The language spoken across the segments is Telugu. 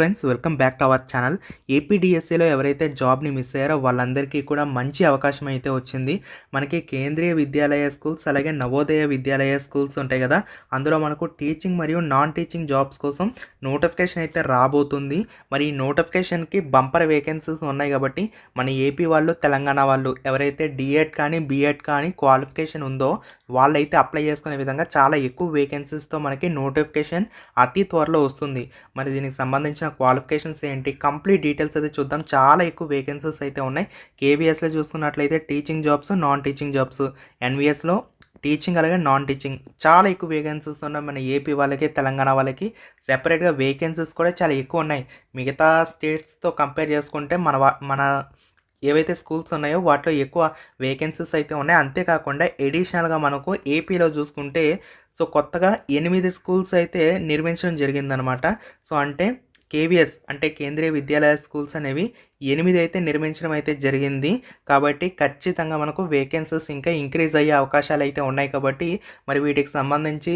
Friends welcome back to our channel. ఏపీడిఎస్సిలో ఎవరైతే జాబ్ని మిస్ అయ్యారో వాళ్ళందరికీ కూడా మంచి అవకాశం అయితే వచ్చింది. మనకి కేంద్రీయ విద్యాలయ స్కూల్స్ అలాగే నవోదయ విద్యాలయ స్కూల్స్ ఉంటాయి కదా. అందులో మనకు టీచింగ్ మరియు నాన్ టీచింగ్ జాబ్స్ కోసం నోటిఫికేషన్ అయితే రాబోతుంది. మరి ఈ నోటిఫికేషన్కి బంపర్ వేకెన్సీస్ ఉన్నాయి కాబట్టి మన ఏపీ వాళ్ళు తెలంగాణ వాళ్ళు ఎవరైతే డిఎడ్ కానీ బీఎడ్ కానీ క్వాలిఫికేషన్ ఉందో వాళ్ళైతే అప్లై చేసుకునే విధంగా చాలా ఎక్కువ వేకెన్సీస్తో మనకి నోటిఫికేషన్ అతి త్వరలో వస్తుంది. మరి దీనికి సంబంధించిన క్వాలిఫికేషన్స్ ఏంటి? కంప్లీట్ డీటెయిల్స్ అయితే చూద్దాం. చాలా ఎక్కువ వేకెన్సీస్ అయితే ఉన్నాయి. కేవీఎస్లో చూసుకున్నట్లయితే teaching jobs non teaching jobs ఎన్విఎస్లో teaching అలాగే నాన్ టీచింగ్ చాలా ఎక్కువ వేకెన్సీస్ ఉన్నాయి మన ఏపీ వాళ్ళకి తెలంగాణ వాళ్ళకి. సెపరేట్గా వేకెన్సీస్ కూడా చాలా ఎక్కువ ఉన్నాయి. మిగతా స్టేట్స్తో కంపేర్ చేసుకుంటే మన మన ఏవైతే స్కూల్స్ ఉన్నాయో వాటిలో ఎక్కువ వేకెన్సీస్ అయితే ఉన్నాయి. అంతేకాకుండా ఎడిషనల్గా మనకు ఏపీలో చూసుకుంటే సో కొత్తగా ఎనిమిది స్కూల్స్ అయితే నిర్మించడం జరిగిందనమాట సో అంటే కేవీఎస్ అంటే కేంద్రీయ విద్యాలయ స్కూల్స్ అనేవి ఎనిమిది అయితే నిర్మించడం అయితే జరిగింది. కాబట్టి ఖచ్చితంగా మనకు వేకెన్సీస్ ఇంకా ఇంక్రీజ్ అయ్యే అవకాశాలు అయితే ఉన్నాయి కాబట్టి మరి వీటికి సంబంధించి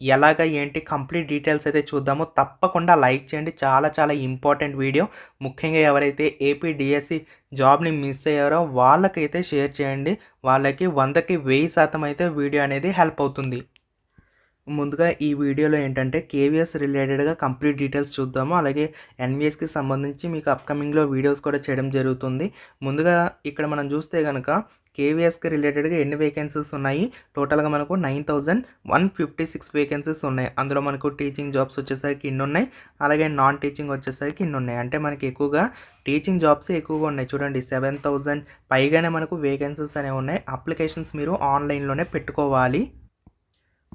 ఎలాగ ఏంటి కంప్లీట్ డీటెయిల్స్ అయితే చూద్దామో. తప్పకుండా లైక్ చేయండి. చాలా చాలా ఇంపార్టెంట్ వీడియో. ముఖ్యంగా ఎవరైతే ఏపీ డిఎస్సి జాబ్ని మిస్ అయ్యారో వాళ్ళకైతే షేర్ చేయండి. వాళ్ళకి వందకి వెయ్యి శాతం అయితే వీడియో అనేది హెల్ప్ అవుతుంది. ముందుగా ఈ వీడియోలో ఏంటంటే కేవీఎస్ రిలేటెడ్గా కంప్లీట్ డీటెయిల్స్ చూద్దాము. అలాగే ఎన్విఎస్కి సంబంధించి మీకు అప్కమింగ్లో వీడియోస్ కూడా చేయడం జరుగుతుంది. ముందుగా ఇక్కడ మనం చూస్తే కనుక కేవీఎస్కి రిలేటెడ్గా ఎన్ని వేకెన్సీస్ ఉన్నాయి? టోటల్గా మనకు nine thousand one fifty six vacancies ఉన్నాయి. అందులో మనకు టీచింగ్ జాబ్స్ వచ్చేసరికి ఇన్ని ఉన్నాయి. అలాగే నాన్ టీచింగ్ వచ్చేసరికి ఇన్ని ఉన్నాయి. అంటే మనకి ఎక్కువగా టీచింగ్ జాబ్స్ ఎక్కువగా ఉన్నాయి? చూడండి సెవెన్ థౌజండ్ పైగానే మనకు వేకెన్సీస్ అనేవి ఉన్నాయి. అప్లికేషన్స్ మీరు ఆన్లైన్లోనే పెట్టుకోవాలి.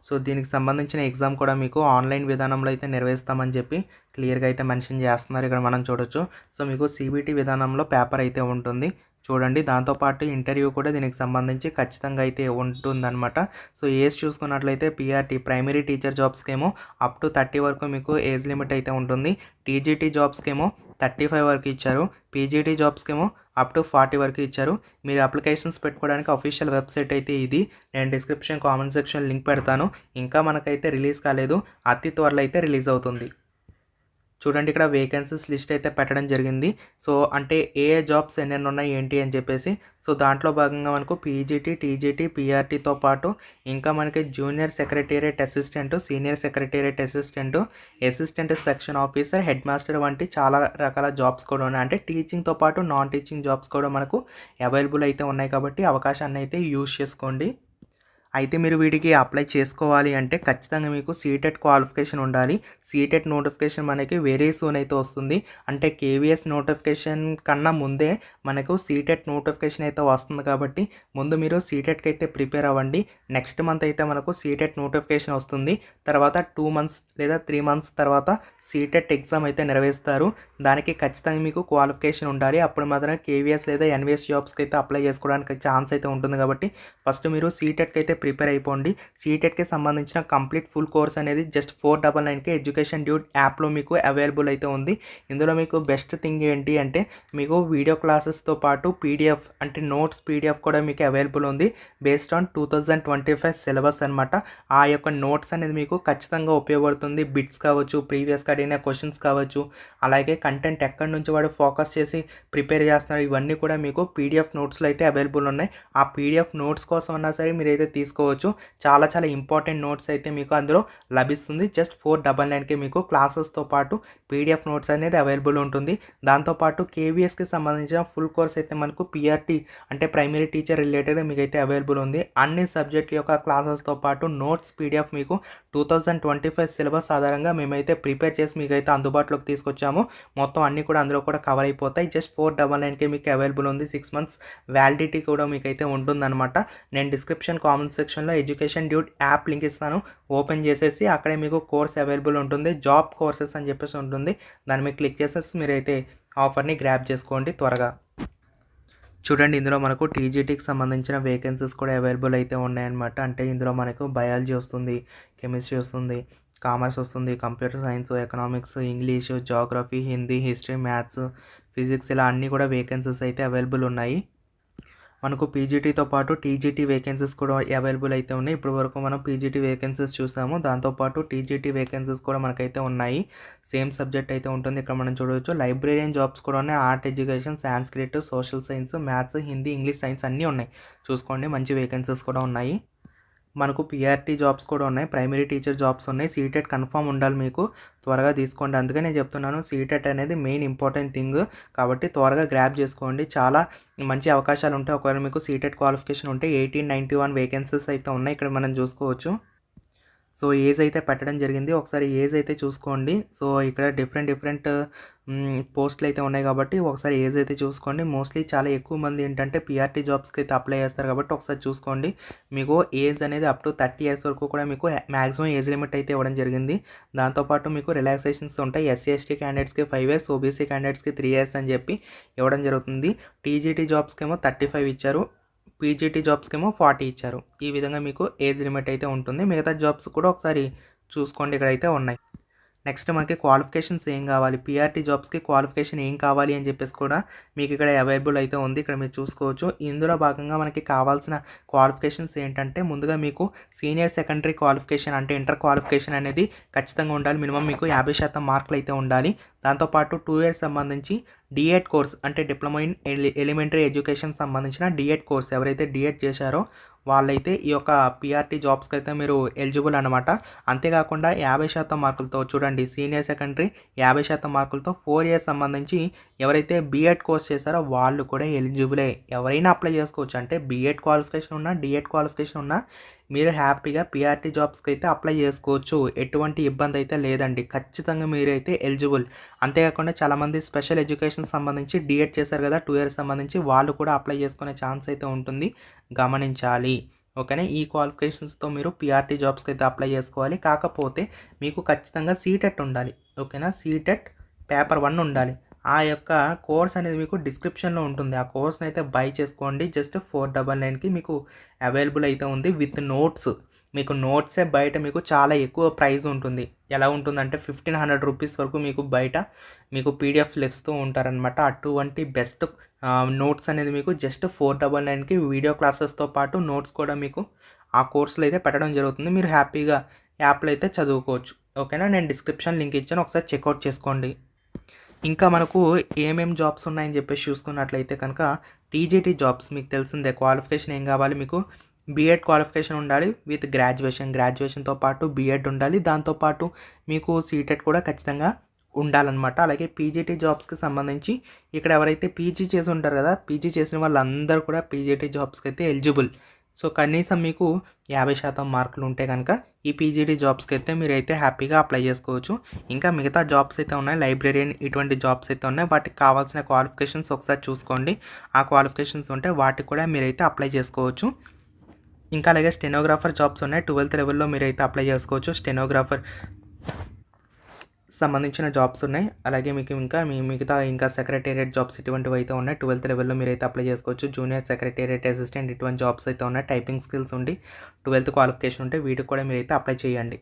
సో దీనికి సంబంధించిన ఎగ్జామ్ కూడా మీకు ఆన్లైన్ విధానంలో అయితే నిర్వహిస్తామని చెప్పి క్లియర్గా అయితే మెన్షన్ చేస్తున్నారు. ఇక్కడ మనం చూడొచ్చు. సో మీకు సిబిటి విధానంలో పేపర్ అయితే ఉంటుంది. చూడండి. దాంతోపాటు ఇంటర్వ్యూ కూడా దీనికి సంబంధించి ఖచ్చితంగా అయితే ఉంటుందన్నమాట. సో ఏజ్ చూసుకున్నట్లయితే పిఆర్టీ ప్రైమరీ టీచర్ జాబ్స్కేమో అప్ టు థర్టీ వరకు మీకు ఏజ్ లిమిట్ అయితే ఉంటుంది. టీజీటీ జాబ్స్కేమో థర్టీ ఫైవ్ వరకు ఇచ్చారు. పీజీటీ జాబ్స్కి ఏమో అప్ టు ఫార్టీ వరకు ఇచ్చారు. మీరు అప్లికేషన్స్ పెట్టుకోవడానికి అఫీషియల్ వెబ్సైట్ అయితే ఇది. నేను డిస్క్రిప్షన్ కామెంట్ సెక్షన్ లింక్ పెడతాను. ఇంకా మనకైతే రిలీజ్ కాలేదు. అతి త్వరలో అయితే రిలీజ్ అవుతుంది. చూడండి ఇక్కడ వేకెన్సీస్ లిస్ట్ అయితే పెట్టడం జరిగింది. సో అంటే ఏ జాబ్స్ ఎన్నెన్ని ఉన్నాయి ఏంటి అని చెప్పేసి. సో దాంట్లో భాగంగా మనకు పీజీటీ టీజీటీ పీఆర్టీతో పాటు ఇంకా మనకి junior secretariat assistant senior secretariat assistant assistant section officer head master వంటి చాలా రకాల జాబ్స్ కూడా ఉన్నాయి. అంటే టీచింగ్తో పాటు నాన్ టీచింగ్ జాబ్స్ కూడా మనకు అవైలబుల్ అయితే ఉన్నాయి కాబట్టి అవకాశాన్ని అయితే యూజ్ చేసుకోండి. అయితే మీరు వీటికి అప్లై చేసుకోవాలి అంటే ఖచ్చితంగా మీకు సీటెట్ క్వాలిఫికేషన్ ఉండాలి. సీటెట్ నోటిఫికేషన్ మనకి వెరీ సూన్ అయితే వస్తుంది. అంటే కేవీఎస్ నోటిఫికేషన్ కన్నా ముందే మనకు సీటెట్ నోటిఫికేషన్ అయితే వస్తుంది కాబట్టి ముందు మీరు సీటెట్కి అయితే ప్రిపేర్ అవ్వండి. నెక్స్ట్ మంత్ అయితే మనకు సీటెట్ నోటిఫికేషన్ వస్తుంది. తర్వాత టూ మంత్స్ లేదా త్రీ మంత్స్ తర్వాత సీటెట్ ఎగ్జామ్ అయితే నిర్వహిస్తారు దానికి ఖచ్చితంగా మీకు క్వాలిఫికేషన్ ఉండాలి. అప్పుడు మాత్రం కేవీఎస్ లేదా ఎన్విఎస్ జాబ్స్కి అయితే అప్లై చేసుకోవడానికి ఛాన్స్ అయితే ఉంటుంది కాబట్టి ఫస్ట్ మీరు సీటెట్కి అయితే ప్రిపేర్ అయిపోండి. సీటెట్కి సంబంధించిన కంప్లీట్ ఫుల్ కోర్స్ అనేది జస్ట్ ఫోర్ డబల్ నైన్కి ఎడ్యుకేషన్ డ్యూట్ యాప్లో మీకు అవైలబుల్ అయితే ఉంది. ఇందులో మీకు బెస్ట్ థింగ్ ఏంటి అంటే మీకు వీడియో క్లాసెస్తో పాటు పీడిఎఫ్ అంటే నోట్స్ పీడిఎఫ్ కూడా మీకు అవైలబుల్ ఉంది. Based on two thousand twenty five syllabus అనమాట ఆ యొక్క నోట్స్ అనేది మీకు ఖచ్చితంగా ఉపయోగపడుతుంది. బిట్స్ కావచ్చు ప్రీవియస్గా అడిగిన క్వశ్చన్స్ కావచ్చు అలాగే కంటెంట్ ఎక్కడి నుంచి వాడు ఫోకస్ చేసి ప్రిపేర్ చేస్తున్నారు ఇవన్నీ కూడా మీకు పీడిఎఫ్ నోట్స్లో అయితే అవైలబుల్ ఉన్నాయి. ఆ పీడిఎఫ్ నోట్స్ కోసం అన్నా సరే మీరు అయితే తీసుకోవచ్చు. చాలా చాలా ఇంపార్టెంట్ నోట్స్ అయితే మీకు అందులో లభిస్తుంది. జస్ట్ ఫోర్ డబల్ నైన్కే మీకు క్లాసెస్తో పాటు పీడిఎఫ్ నోట్స్ అనేది అవైలబుల్ ఉంటుంది. దాంతోపాటు కేవీఎస్కి సంబంధించిన ఫుల్ కోర్స్ అయితే మనకు పిఆర్టీ అంటే ప్రైమరీ టీచర్ రిలేటెడ్ మీకు అయితే అవైలబుల్ ఉంది. అన్ని సబ్జెక్టుల యొక్క క్లాసెస్తో పాటు నోట్స్ పీడిఎఫ్ మీకు two thousand twenty five syllabus ఆధారంగా మేమైతే ప్రిపేర్ చేసి మీకు అయితే అందుబాటులోకి తీసుకొచ్చాము. మొత్తం అన్నీ కూడా అందులో కూడా కవర్ అయిపోతాయి. జస్ట్ ఫోర్ డబల్ నైన్కే మీకు అవైలబుల్ ఉంది. సిక్స్ మంత్స్ వ్యాలిడిటీ కూడా మీకు అయితే ఉంటుందన్నమాట. నేను డిస్క్రిప్షన్ కామెంట్స్ సెక్షన్లో ఎడ్యుకేషన్ డ్యూట్ యాప్ లింక్ ఇస్తాను. ఓపెన్ చేసేసి అక్కడే మీకు కోర్స్ అవైలబుల్ ఉంటుంది. జాబ్ కోర్సెస్ అని చెప్పేసి ఉంటుంది. దాన్ని మీరు క్లిక్ చేసేసి మీరైతే ఆఫర్ని గ్రాప్ చేసుకోండి త్వరగా. చూడండి ఇందులో మనకు టీజీటీకి సంబంధించిన వేకెన్సీస్ కూడా అవైలబుల్ అయితే ఉన్నాయన్నమాట. అంటే ఇందులో మనకు బయాలజీ వస్తుంది కెమిస్ట్రీ వస్తుంది కామర్స్ వస్తుంది computer science economics English geography Hindi history maths physics ఇలా అన్నీ కూడా వేకెన్సీస్ అయితే అవైలబుల్ ఉన్నాయి. మనకు పీజీటీతో పాటు టీజీటీ వేకెన్సీస్ కూడా అవైలబుల్ అయితే ఉన్నాయి. ఇప్పటి వరకు మనం పీజీటీ వేకెన్సీస్ చూసాము. దాంతోపాటు టీజీటీ వేకెన్సీస్ కూడా మనకైతే ఉన్నాయి. సేమ్ సబ్జెక్ట్ అయితే ఉంటుంది. ఇక్కడ మనం చూడవచ్చు. లైబ్రేరియన్ జాబ్స్ కూడా ఉన్నాయి. Art education Sanskrit social science maths Hindi English science అన్నీ ఉన్నాయి. చూసుకోండి. మంచి వేకెన్సీస్ కూడా ఉన్నాయి. మనకు పిఆర్టీ జాబ్స్ కూడా ఉన్నాయి. ప్రైమరీ టీచర్ జాబ్స్ ఉన్నాయి. సీటెట్ కన్ఫామ్ ఉండాలి మీకు. త్వరగా తీసుకోండి. అందుకే నేను చెప్తున్నాను సీటెట్ అనేది మెయిన్ ఇంపార్టెంట్ థింగ్ కాబట్టి త్వరగా గ్రాప్ చేసుకోండి. చాలా మంచి అవకాశాలు ఉంటాయి. ఒకవేళ మీకు సీటెట్ క్వాలిఫికేషన్ ఉంటే ఎయిటీన్ నైంటీ వన్ వేకెన్సీస్ అయితే ఉన్నాయి. ఇక్కడ మనం చూసుకోవచ్చు. సో ఏజ్ అయితే పెట్టడం జరిగింది. ఒకసారి ఏజ్ అయితే చూసుకోండి. సో ఇక్కడ డిఫరెంట్ డిఫరెంట్ పోస్టులు అయితే ఉన్నాయి కాబట్టి ఒకసారి ఏజ్ అయితే చూసుకోండి. మోస్ట్లీ చాలా ఎక్కువ మంది ఏంటంటే పిఆర్టీ జాబ్స్కి అయితే అప్లై చేస్తారు కాబట్టి ఒకసారి చూసుకోండి. మీకు ఏజ్ అనేది అప్ టు థర్టీ ఇయర్స్ వరకు కూడా మీకు మ్యాక్సిమం ఏజ్ లిమిట్ అయితే ఇవ్వడం జరిగింది. దాంతోపాటు మీకు రిలాక్సేషన్స్ ఉంటాయి. ఎస్సీ ఎస్టీ క్యాండిడేట్స్కి ఫైవ్ ఇయర్స్ ఓబీసీ క్యాండిడేట్స్కి త్రీ ఇయర్స్ అని చెప్పి ఇవ్వడం జరుగుతుంది. టీజీటీ జాబ్స్కి ఏమో థర్టీ ఫైవ్ ఇచ్చారు పీజీటీ జాబ్స్కి ఏమో ఫార్టీ ఇచ్చారు. ఈ విధంగా మీకు ఏజ్ లిమిట్ అయితే ఉంటుంది. మిగతా జాబ్స్ కూడా ఒకసారి చూసుకోండి. ఇక్కడైతే ఉన్నాయి. నెక్స్ట్ మనకి క్వాలిఫికేషన్స్ ఏం కావాలి? పిఆర్టీ జాబ్స్కి క్వాలిఫికేషన్ ఏం కావాలి అని చెప్పేసి కూడా మీకు ఇక్కడ అవైలబుల్ అయితే ఉంది. ఇక్కడ మీరు చూసుకోవచ్చు. ఇందులో భాగంగా మనకి కావాల్సిన క్వాలిఫికేషన్స్ ఏంటంటే ముందుగా మీకు సీనియర్ సెకండరీ క్వాలిఫికేషన్ అంటే ఇంటర్ క్వాలిఫికేషన్ అనేది ఖచ్చితంగా ఉండాలి. మినిమం మీకు యాభై శాతం మార్కులు అయితే ఉండాలి. దాంతోపాటు టూ ఇయర్స్ సంబంధించి డిఎడ్ కోర్స్ అంటే డిప్లొమా ఇన్ ఎలిమెంటరీ ఎడ్యుకేషన్ సంబంధించిన డిఎడ్ కోర్స్ ఎవరైతే డిఎడ్ చేశారో వాళ్ళైతే ఈ యొక్క పిఆర్టీ జాబ్స్కి అయితే మీరు ఎలిజిబుల్ అనమాట అంతేకాకుండా యాభై శాతం మార్కులతో చూడండి సీనియర్ సెకండరీ యాభై శాతం మార్కులతో ఫోర్ ఇయర్స్ సంబంధించి ఎవరైతే బీఎడ్ కోర్స్ చేశారో వాళ్ళు కూడా ఎలిజిబులే. ఎవరైనా అప్లై చేసుకోవచ్చు. అంటే బీఎడ్ క్వాలిఫికేషన్ ఉన్నా డిఎడ్ క్వాలిఫికేషన్ ఉన్నా మీరు హ్యాపీగా పిఆర్టీ జాబ్స్కి అయితే అప్లై చేసుకోవచ్చు. ఎటువంటి ఇబ్బంది అయితే లేదండి. ఖచ్చితంగా మీరైతే ఎలిజిబుల్. అంతేకాకుండా చాలామంది స్పెషల్ ఎడ్యుకేషన్ సంబంధించి డిఎడ్ చేశారు కదా టూ ఇయర్స్ సంబంధించి వాళ్ళు కూడా అప్లై చేసుకునే ఛాన్స్ అయితే ఉంటుంది. గమనించాలి. ఓకేనా? ఈ క్వాలిఫికేషన్స్తో మీరు పిఆర్టీ జాబ్స్కి అయితే అప్లై చేసుకోవాలి. కాకపోతే మీకు ఖచ్చితంగా సీటెట్ ఉండాలి. ఓకేనా? సీటెట్ పేపర్ వన్ ఉండాలి. ఆ యొక్క కోర్స్ అనేది మీకు డిస్క్రిప్షన్లో ఉంటుంది. ఆ కోర్స్ని అయితే బై చేసుకోండి. జస్ట్ ఫోర్ డబల్ నైన్కి మీకు అవైలబుల్ అయితే ఉంది విత్ నోట్స్ మీకు నోట్సే బయట మీకు చాలా ఎక్కువ ప్రైస్ ఉంటుంది. ఎలా ఉంటుందంటే ఫిఫ్టీన్ హండ్రెడ్ రూపీస్ వరకు మీకు బయట మీకు పీడిఎఫ్లు ఇస్తూ ఉంటారనమాట అటువంటి బెస్ట్ నోట్స్ అనేది మీకు జస్ట్ ఫోర్ డబల్ నైన్కి వీడియో క్లాసెస్తో పాటు నోట్స్ కూడా మీకు ఆ కోర్సులు అయితే పెట్టడం జరుగుతుంది. మీరు హ్యాపీగా యాప్లో అయితే చదువుకోవచ్చు. ఓకేనా నేను డిస్క్రిప్షన్ లింక్ ఇచ్చాను. ఒకసారి చెక్అవుట్ చేసుకోండి. ఇంకా మనకు ఏమేం జాబ్స్ ఉన్నాయని చెప్పేసి చూసుకున్నట్లయితే కనుక టీజీటీ జాబ్స్ మీకు తెలిసిందే. క్వాలిఫికేషన్ ఏం కావాలి మీకు? బీఎడ్ క్వాలిఫికేషన్ ఉండాలి విత్ గ్రాడ్యుయేషన్ గ్రాడ్యుయేషన్తో పాటు బీఎడ్ ఉండాలి. దాంతోపాటు మీకు సీటెట్ కూడా ఖచ్చితంగా ఉండాలన్నమాట. అలాగే పీజీటీ జాబ్స్కి సంబంధించి ఇక్కడ ఎవరైతే పీజీ చేసి ఉంటారు కదా పీజీ చేసిన వాళ్ళందరూ కూడా పీజీటీ జాబ్స్కి అయితే ఎలిజిబుల్ సో కనీసం మీకు యాభై శాతం మార్కులు ఉంటే కనుక ఈ పీజీడీ జాబ్స్కి అయితే మీరైతే హ్యాపీగా అప్లై చేసుకోవచ్చు. ఇంకా మిగతా జాబ్స్ అయితే ఉన్నాయి లైబ్రరీన్ ఇటువంటి జాబ్స్ అయితే ఉన్నాయి. వాటికి కావాల్సిన క్వాలిఫికేషన్స్ ఒకసారి చూసుకోండి. ఆ క్వాలిఫికేషన్స్ ఉంటే వాటికి కూడా మీరైతే అప్లై చేసుకోవచ్చు. ఇంకా అలాగే స్టెనోగ్రాఫర్ జాబ్స్ ఉన్నాయి. ట్వెల్త్ లెవెల్లో మీరైతే అప్లై చేసుకోవచ్చు. స్టెనోగ్రాఫర్ సంబంధించిన జాబ్స్ ఉన్నాయి. అలాగే మీకు ఇంకా మీ మిగతా ఇంకా సెక్రటేరియట్ జాబ్స్ ఇటువంటివి అయితే ఉన్నాయి. ట్వెల్త్ లెవెల్లో మీరు అయితే అప్లై చేసుకోవచ్చు. జూనియర్ సెక్రటేరియట్ అసిస్టెంట్ ఇటువంటి జాబ్స్ అయితే ఉన్నాయి. టైపింగ్ స్కిల్స్ ఉండి ట్వెల్త్ క్వాలిఫికేషన్ ఉంటే వీటికి కూడా మీరైతే అప్లై చేయండి.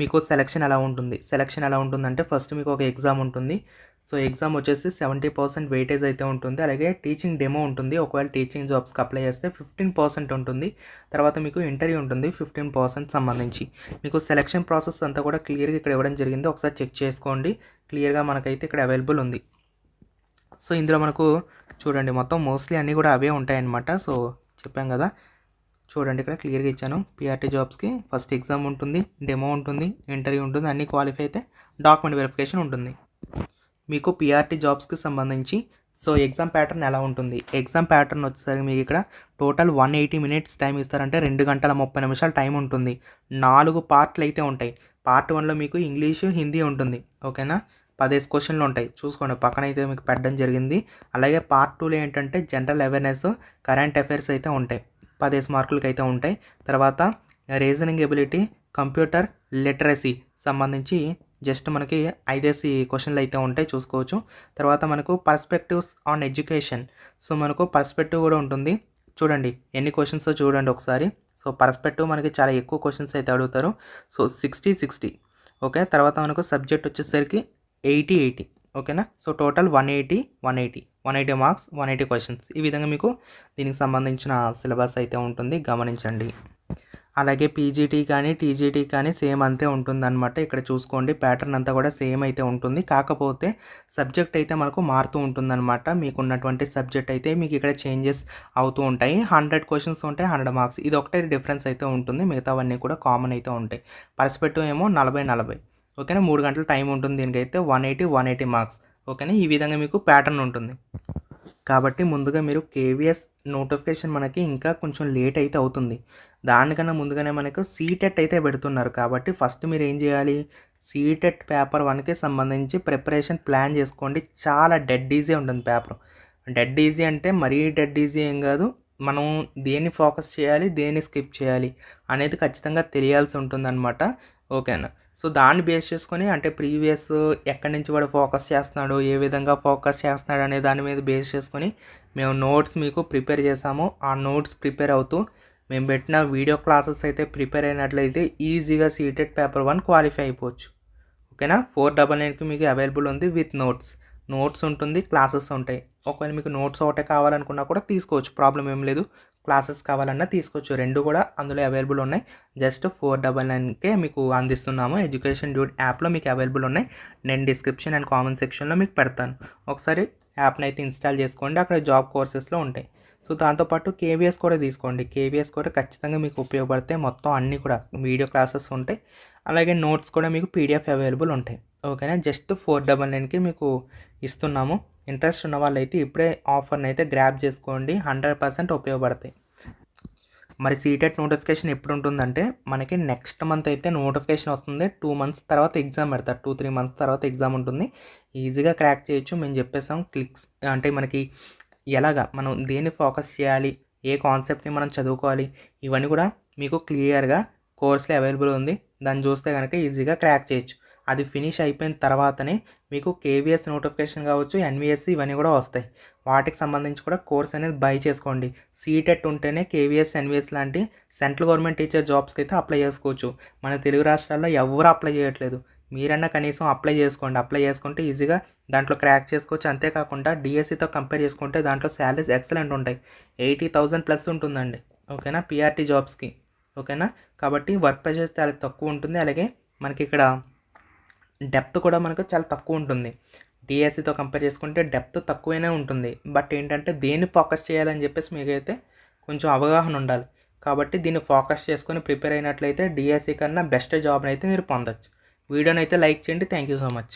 మీకు సెలక్షన్ ఎలా ఉంటుంది? సెలక్షన్ ఎలా ఉంటుందంటే ఫస్ట్ మీకు ఒక ఎగ్జామ్ ఉంటుంది. సో ఎగ్జామ్ వచ్చేసి సెవెంటీ పర్సెంట్ వెయిటేజ్ అయితే ఉంటుంది. అలాగే టీచింగ్ డెమో ఉంటుంది. ఒకవేళ టీచింగ్ జాబ్స్కి అప్లై చేస్తే ఫిఫ్టీన్ పర్సెంట్ ఉంటుంది. తర్వాత మీకు ఇంటర్వ్యూ ఉంటుంది ఫిఫ్టీన్ పర్సెంట్ సంబంధించి. మీకు సెలక్షన్ ప్రాసెస్ అంతా కూడా క్లియర్గా ఇక్కడ ఇవ్వడం జరిగింది. ఒకసారి చెక్ చేసుకోండి. క్లియర్గా మనకైతే ఇక్కడ అవైలబుల్ ఉంది. సో ఇందులో మనకు చూడండి మొత్తం మోస్ట్లీ అన్నీ కూడా అవే ఉంటాయన్నమాట. సో చెప్పాం కదా. చూడండి ఇక్కడ క్లియర్గా ఇచ్చాను. పిఆర్టీ జాబ్స్కి ఫస్ట్ ఎగ్జామ్ ఉంటుంది డెమో ఉంటుంది ఇంటర్వ్యూ ఉంటుంది అన్ని క్వాలిఫై అయితే డాక్యుమెంట్ వెరిఫికేషన్ ఉంటుంది. మీకు పిఆర్టీ జాబ్స్కి సంబంధించి. సో ఎగ్జామ్ ప్యాటర్న్ ఎలా ఉంటుంది? ఎగ్జామ్ ప్యాటర్న్ వచ్చేసరికి మీకు ఇక్కడ total one eighty minutes time ఇస్తారంటే రెండు గంటల ముప్పై నిమిషాలు టైం ఉంటుంది. నాలుగు పార్ట్లు అయితే ఉంటాయి. పార్ట్ వన్లో మీకు ఇంగ్లీషు హిందీ ఉంటుంది. ఓకేనా పదేసి క్వశ్చన్లు ఉంటాయి. చూసుకోండి పక్కన అయితే మీకు పెట్టడం జరిగింది. అలాగే పార్ట్ టూలో ఏంటంటే జనరల్ అవేర్నెస్ కరెంట్ అఫైర్స్ అయితే ఉంటాయి. పదేసి మార్కులకి అయితే ఉంటాయి. తర్వాత రీజనింగ్ ఎబిలిటీ కంప్యూటర్ లిటరసీ సంబంధించి జస్ట్ మనకి ఐదేసి క్వశ్చన్లు అయితే ఉంటాయి చూసుకోవచ్చు. తర్వాత మనకు పర్స్పెక్టివ్స్ ఆన్ ఎడ్యుకేషన్ సో మనకు పర్స్పెక్టివ్ కూడా ఉంటుంది. చూడండి ఎన్ని క్వశ్చన్స్ చూడండి ఒకసారి. సో పర్స్పెక్టివ్ మనకి చాలా ఎక్కువ క్వశ్చన్స్ అయితే అడుగుతారు. సో సిక్స్టీ సిక్స్టీ ఓకే తర్వాత మనకు సబ్జెక్ట్ వచ్చేసరికి ఎయిటీ ఎయిటీ ఓకేనా? So total one eighty one eighty one eighty marks one eighty questions ఈ విధంగా మీకు దీనికి సంబంధించిన సిలబస్ అయితే ఉంటుంది. గమనించండి. అలాగే పీజీటీ కానీ టీజీటీ కానీ సేమ్ అంతే ఉంటుందన్నమాట. ఇక్కడ చూసుకోండి ప్యాటర్న్ అంతా కూడా సేమ్ అయితే ఉంటుంది. కాకపోతే సబ్జెక్ట్ అయితే మనకు మారుతూ ఉంటుందన్నమాట. మీకున్నటువంటి సబ్జెక్ట్ అయితే మీకు ఇక్కడ చేంజెస్ అవుతూ ఉంటాయి. హండ్రెడ్ క్వశ్చన్స్ ఉంటాయి హండ్రెడ్ మార్క్స్ ఇది ఒకటే డిఫరెన్స్ అయితే ఉంటుంది. మిగతావన్నీ కూడా కామన్ అయితే ఉంటాయి. పర్స్పెక్టివ్ ఏమో నలభై నలభై. ఓకేనా? మూడు గంటల టైం ఉంటుంది దీనికైతే. One eighty one eighty marks ఓకేనా? ఈ విధంగా మీకు ప్యాటర్న్ ఉంటుంది. కాబట్టి ముందుగా మీరు కేవీఎస్ నోటిఫికేషన్ మనకి ఇంకా కొంచెం లేట్ అయితే అవుతుంది. దానికన్నా ముందుగానే మనకు సీటెట్ అయితే పెడుతున్నారు కాబట్టి ఫస్ట్ మీరు ఏం చేయాలి? సీటెట్ పేపర్ వన్కి సంబంధించి ప్రిపరేషన్ ప్లాన్ చేసుకోండి. చాలా డెడ్ ఈజీ ఉంటుంది పేపర్ డెడ్ ఈజీ అంటే మరీ డెడ్ ఈజీ ఏం కాదు. మనం దేన్ని ఫోకస్ చేయాలి దేన్ని స్కిప్ చేయాలి అనేది ఖచ్చితంగా తెలియాల్సి ఉంటుందన్నమాట. ఓకేనా సో దాన్ని బేస్ చేసుకొని అంటే ప్రీవియస్ ఎక్కడి నుంచి వాడు ఫోకస్ చేస్తున్నాడు ఏ విధంగా ఫోకస్ చేస్తున్నాడు అనే దాని మీద బేస్ చేసుకొని మేము నోట్స్ మీకు ప్రిపేర్ చేసాము. ఆ నోట్స్ ప్రిపేర్ అవుతూ మేము పెట్టిన వీడియో క్లాసెస్ అయితే ప్రిపేర్ అయినట్లయితే ఈజీగా సీటెడ్ పేపర్ వన్ క్వాలిఫై అయిపోవచ్చు. ఓకేనా? ఫోర్ డబల్ నైన్కి మీకు అవైలబుల్ ఉంది విత్ నోట్స్. నోట్స్ ఉంటుంది క్లాసెస్ ఉంటాయి. ఒకవేళ మీకు నోట్స్ ఒకటే కావాలనుకున్నా కూడా తీసుకోవచ్చు. ప్రాబ్లం ఏం లేదు. క్లాసెస్ కావాలన్నా తీసుకోవచ్చు. రెండు కూడా అందులో అవైలబుల్ ఉన్నాయి. జస్ట్ ఫోర్ డబల్ నైన్కే మీకు అందిస్తున్నాము. ఎడ్యుకేషన్ డ్యూట్ యాప్లో మీకు అవైలబుల్ ఉన్నాయి. నేను డిస్క్రిప్షన్ అండ్ కామెంట్ సెక్షన్లో మీకు పెడతాను. ఒకసారి యాప్ని అయితే ఇన్స్టాల్ చేసుకోండి. అక్కడ జాబ్ కోర్సెస్లో ఉంటాయి. సో దాంతోపాటు కేవీఎస్ కూడా తీసుకోండి. కేవీఎస్ కూడా ఖచ్చితంగా మీకు ఉపయోగపడతాయి మొత్తం అన్నీ కూడా వీడియో క్లాసెస్ ఉంటాయి. అలాగే నోట్స్ కూడా మీకు పీడిఎఫ్ అవైలబుల్ ఉంటాయి. ఓకేనా? జస్ట్ ఫోర్ డబల్ నైన్కి మీకు ఇస్తున్నాము. ఇంట్రెస్ట్ ఉన్న వాళ్ళైతే ఇప్పుడే ఆఫర్ని అయితే గ్రాప్ చేసుకోండి. హండ్రెడ్ పర్సెంట్ ఉపయోగపడతాయి. మరి సీటెట్ నోటిఫికేషన్ ఎప్పుడు ఉంటుందంటే మనకి నెక్స్ట్ మంత్ అయితే నోటిఫికేషన్ వస్తుంది. టూ మంత్స్ తర్వాత ఎగ్జామ్ పెడతారు. టూ త్రీ మంత్స్ తర్వాత ఎగ్జామ్ ఉంటుంది. ఈజీగా క్రాక్ చేయొచ్చు. మేము చెప్పేసాం క్లిక్స్ అంటే మనకి ఎలాగా మనం దేన్ని ఫోకస్ చేయాలి? ఏ కాన్సెప్ట్ని మనం చదువుకోవాలి? ఇవన్నీ కూడా మీకు క్లియర్గా కోర్స్లో అవైలబుల్ ఉంది. దాన్ని చూస్తే కనుక ఈజీగా క్రాక్ చేయొచ్చు. అది ఫినిష్ అయిపోయిన తర్వాతనే మీకు కేవీఎస్ నోటిఫికేషన్ కావచ్చు ఎన్విఎస్సి ఇవన్నీ కూడా వస్తాయి. వాటికి సంబంధించి కూడా కోర్స్ అనేది బై చేసుకోండి. సీటెట్ ఉంటేనే కేవీఎస్ ఎన్విఎస్ లాంటి సెంట్రల్ గవర్నమెంట్ టీచర్ జాబ్స్కి అయితే అప్లై చేసుకోవచ్చు. మన తెలుగు రాష్ట్రాల్లో ఎవరు అప్లై చేయట్లేదు. మీరన్నా కనీసం అప్లై చేసుకోండి. అప్లై చేసుకుంటే ఈజీగా దాంట్లో క్రాక్ చేసుకోవచ్చు. అంతేకాకుండా డిఎస్సితో కంపేర్ చేసుకుంటే దాంట్లో శాలరీస్ ఎక్సలెంట్ ఉంటాయి. ఎయిటీ థౌజండ్ ప్లస్ ఉంటుందండి. ఓకేనా? పిఆర్టీ జాబ్స్కి ఓకేనా? కాబట్టి వర్క్ ప్రెషర్ చాలా తక్కువ ఉంటుంది. అలాగే మనకి ఇక్కడ డెప్త్ కూడా మనకు చాలా తక్కువ ఉంటుంది. డిఎస్సితో కంపేర్ చేసుకుంటే డెప్త్ తక్కువనే ఉంటుంది. బట్ ఏంటంటే దేన్ని ఫోకస్ చేయాలని చెప్పేసి మీకైతే కొంచెం అవగాహన ఉండాలి. కాబట్టి దీన్ని ఫోకస్ చేసుకొని ప్రిపేర్ అయినట్లయితే డిఎస్సి కన్నా బెస్ట్ జాబ్ని అయితే మీరు పొందొచ్చు. వీడియోని అయితే లైక్ చేయండి. Thank you so much.